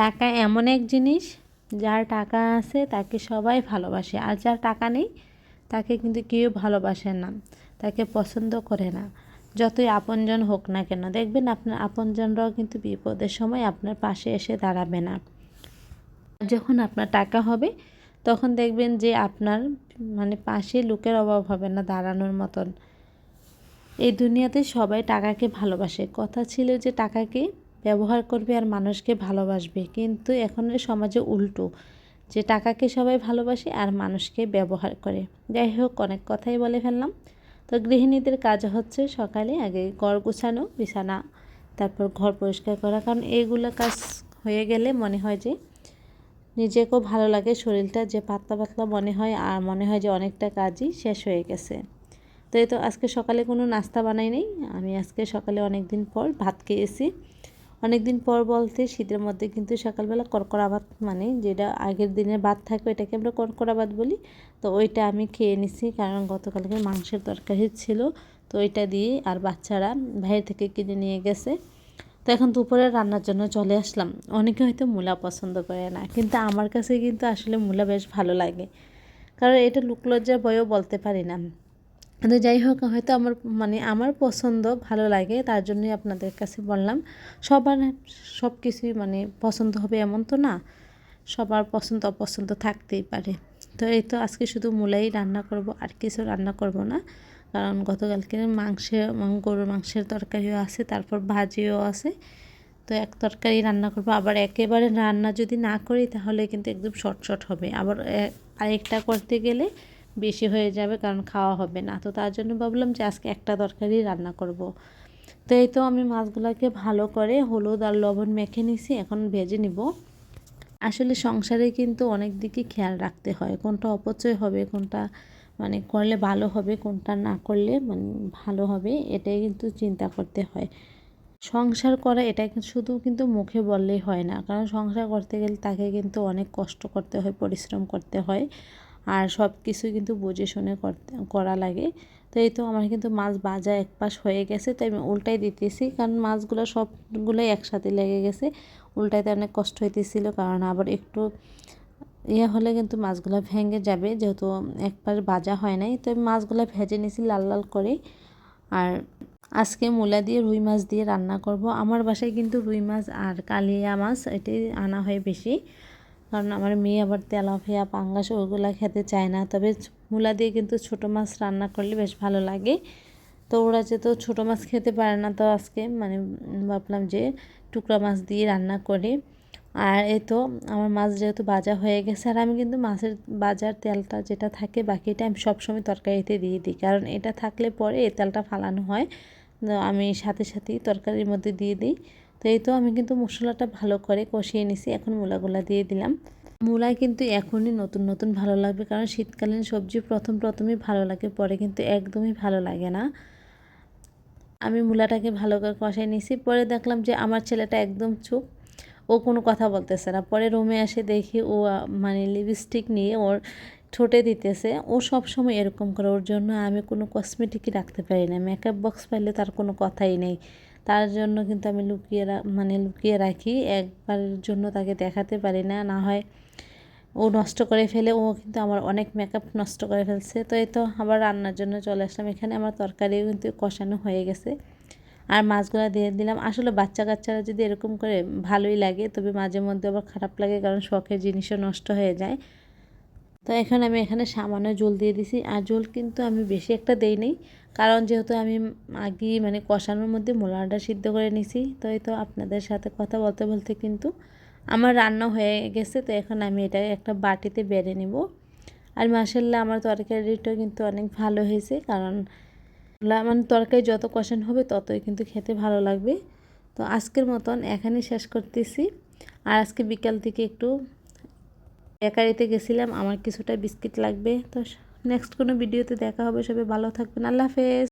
টাকা এমন এক জিনিস, যার টাকা আছে তাকে সবাই ভালোবাসে। আর যার টাকা নেই, তাকে কিন্তু কেউ ভালোবাসে না, তাকে পছন্দ করে না। যতই আপনজন হোক না কেন, দেখবেন আপনার আপনজনরাও কিন্তু বিপদের সময় আপনার পাশে এসে দাঁড়াবে না। যখন আপনার টাকা হবে, তখন দেখবেন যে আপনার মানে পাশে লোকের অভাব হবে না দাঁড়ানোর মতন। এই দুনিয়াতে সবাই টাকাকে ভালোবাসে। কথা ছিল যে টাকাকে ব্যবহার করবে আর মানুষকে ভালোবাসবে। কিন্তু এখনের সমাজে উল্টো, যে টাকাকে সবাই ভালোবাসে আর মানুষকে ব্যবহার করে। যাই হোক, অনেক কথাই বলে ফেললাম। তো গৃহিণীদের কাজ হচ্ছে সকালে আগে ঘর গুছানো, বিছানা, তারপর ঘর পরিষ্কার করা। কারণ এইগুলো কাজ হয়ে গেলে মনে হয় যে নিজেকেও ভালো লাগে, শরীরটা যে পাতলা পাতলা মনে হয় আর মনে হয় যে অনেকটা কাজই শেষ হয়ে গেছে। তো এই তো আজকে সকালে কোনো নাস্তা বানাই নেই। আমি আজকে সকালে অনেক দিন পর ভাত খেয়েছি। অনেক দিন পর বলতে শীতের মধ্যে কিন্তু সকালবেলা করকরা ভাত মানে যেটা আগের দিনের ভাত থাকে ওইটাকে আমরা করকরা ভাত বলি। তো ওইটা আমি খেয়ে নিছি কারণ গতকালকে মাংসের তরকারি ছিল। তো ওইটা দিয়ে আর বাচ্চারা বাইরে থেকে কিনে নিয়ে গেছে। তো এখন দুপুরে রান্নার জন্য চলে আসলাম। অনেকে হয়তো মূলা পছন্দ করে না, কিন্তু আমার কাছে কিন্তু আসলে মূলা বেশ ভালো লাগে। কারণ এটা লুকলজ্জার বয়েও বলতে পারি না। কিন্তু যাই হোক, হয়তো আমার মানে আমার পছন্দ ভালো লাগে, তার জন্যই আপনাদের কাছে বললাম। সবার সব কিছুই মানে পছন্দ হবে এমন তো না, সবার পছন্দ অপছন্দ থাকতেই পারে। তো এই তো আজকে শুধু মূলাই রান্না করব, আর কিছু রান্না করব না, কারণ গতকালকে মাংসে, গরুর মাংসের তরকারিও আছে, তারপর ভাজিও আছে। তো এক তরকারি রান্না করব, আবার একেবারে রান্না যদি না করি, তাহলে কিন্তু একদম শর্ট শর্ট হবে। আবার আরেকটা করতে গেলে বেশি হয়ে যাবে কারণ খাওয়া হবে না। তো তার জন্য ভাবলাম যে আজকে একটা তরকারি রান্না করব। তো এই তো আমি মাছগুলোকে ভালো করে হলুদ আর লবণ মেখে নিছি, এখন ভেজে নিব। আসলে সংসারে কিন্তু অনেক দিকে খেয়াল রাখতে হয়, কোনটা অপচয় হবে, কোনটা মানে করলে ভালো হবে, কোনটা না করলে মানে ভালো হবে, এটাই কিন্তু চিন্তা করতে হয়। সংসার করা এটা শুধু কিন্তু মুখে বললেই হয় না, কারণ সংসার করতে গেলে তাকে কিন্তু অনেক কষ্ট করতে হয়, পরিশ্রম করতে হয়। আর সব কিছু কিন্তু বুঝে শুনে করা লাগে। তো এই তো আমার কিন্তু মাছ বাজা এক পাশ হয়ে গেছে, তো আমি উল্টাই দিতেছি, কারণ মাছগুলো সবগুলোই একসাথে লেগে গেছে। উল্টাইতে অনেক কষ্ট হইতেছিল, কারণ আবার একটু ইয়ে হলে কিন্তু মাছগুলো ভেঙে যাবে, যেহেতু এক পাশ ভাজা হয় নাই। তো আমি মাছগুলো ভেজে নিয়েছি লাল লাল করে আর আজকে মূলা দিয়ে রুই মাছ দিয়ে রান্না করব। আমার বাসায় কিন্তু রুই মাছ আর কালিয়া মাছ এটাই আনা হয় বেশি। কারণ আমার মেয়ে আবার তেলাপিয়া, পাঙ্গাস ওগুলো খেতে চায় না। তবে মূলা দিয়ে কিন্তু ছোটো মাছ রান্না করলে বেশ ভালো লাগে। তো ওরা যেহেতু ছোটো মাছ খেতে পারে না, তো আজকে মানে ভাবলাম যে টুকরা মাছ দিয়ে রান্না করে। আর এ তো আমার মাছ যেহেতু ভাজা হয়ে গেছে, আর আমি কিন্তু মাছের বাজার তেলটা যেটা থাকে বাকিটা আমি সবসময় তরকারিতে দিয়ে দিই। কারণ এটা থাকলে পরে এই তেলটা ফালানো হয়। আমি সাথে সাথেই তরকারির মধ্যে দিয়ে দিই। তো এই তো আমি কিন্তু মশলাটা ভালো করে কষিয়ে নিছি, এখন মূলাগুলা দিয়ে দিলাম। মূলায় কিন্তু এখনই নতুন নতুন ভালো লাগবে, কারণ শীতকালীন সবজি প্রথম, প্রথমই ভালো লাগে, পরে কিন্তু একদমই ভালো লাগে না। আমি মূলাটাকে ভালো করে কষাই নিছি, পরে দেখলাম যে আমার ছেলেটা একদম চুপ, ও কোনো কথা বলতেছে না। পরে রুমে এসে দেখি ও মানে লিপস্টিক নিয়ে ওর ঠোঁটে দিতেছে, ও সব সময় এরকম করে, ওর জন্য আমি কোনো কসমেটিকই রাখতে পারি না। মেকআপ বক্স পাইলে তার কোনো কথাই নেই। তার জন্য কিন্তু আমি লুকিয়ে মানে লুকিয়ে রাখি। একবারের জন্য তাকে দেখাতে পারি না। না হয় ও নষ্ট করে ফেলে। ও কিন্তু আমার অনেক মেকআপ নষ্ট করে ফেলছে। তো এই তো আবার রান্নার জন্য চলে আসলাম। এখানে আমার তরকারিও কিন্তু কষানো হয়ে গেছে। আর মাছগুলো দিয়ে দিলাম। আসলে বাচ্চা কাচ্চারা যদি এরকম করে ভালোই লাগে, তবে মাঝে মধ্যে আবার খারাপ লাগে, কারণ শখের জিনিসও নষ্ট হয়ে যায়। তো এখন আমি এখানে সামান্য জল দিয়ে দিছি। আর জল কিন্তু আমি বেশি একটা দেই নেই কারণ যেহেতু আমি আগে মানে কষানোর মধ্যে মোলাটা সিদ্ধ করে নিছি, তো এই তো আপনাদের সাথে কথা বলতে বলতে কিন্তু আমার রান্না হয়ে গেছে। তো এখন আমি এটা একটা বাটিতে বেড়ে নিব। আর মাসাল্লাহ আমার তরকারিটাও কিন্তু অনেক ভালো হয়েছে। কারণ মানে তরকারি যত কষান হবে ততই কিন্তু খেতে ভালো লাগবে। তো আজকের মতন এখানেই শেষ করতেছি। আর আজকে বিকাল থেকে একটু বেকারিতে গেছিলাম, আমার কিছুটা বিস্কিট লাগবে। তো নেক্সট কোনো ভিডিওতে দেখা হবে, সবাই ভালো থাকবেন। আল্লাহ হাফেজ।